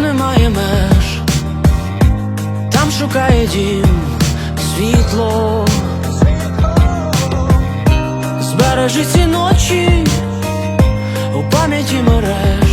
немає меж, там шукає дім світло, збережи ці ночі у пам'яті мереж.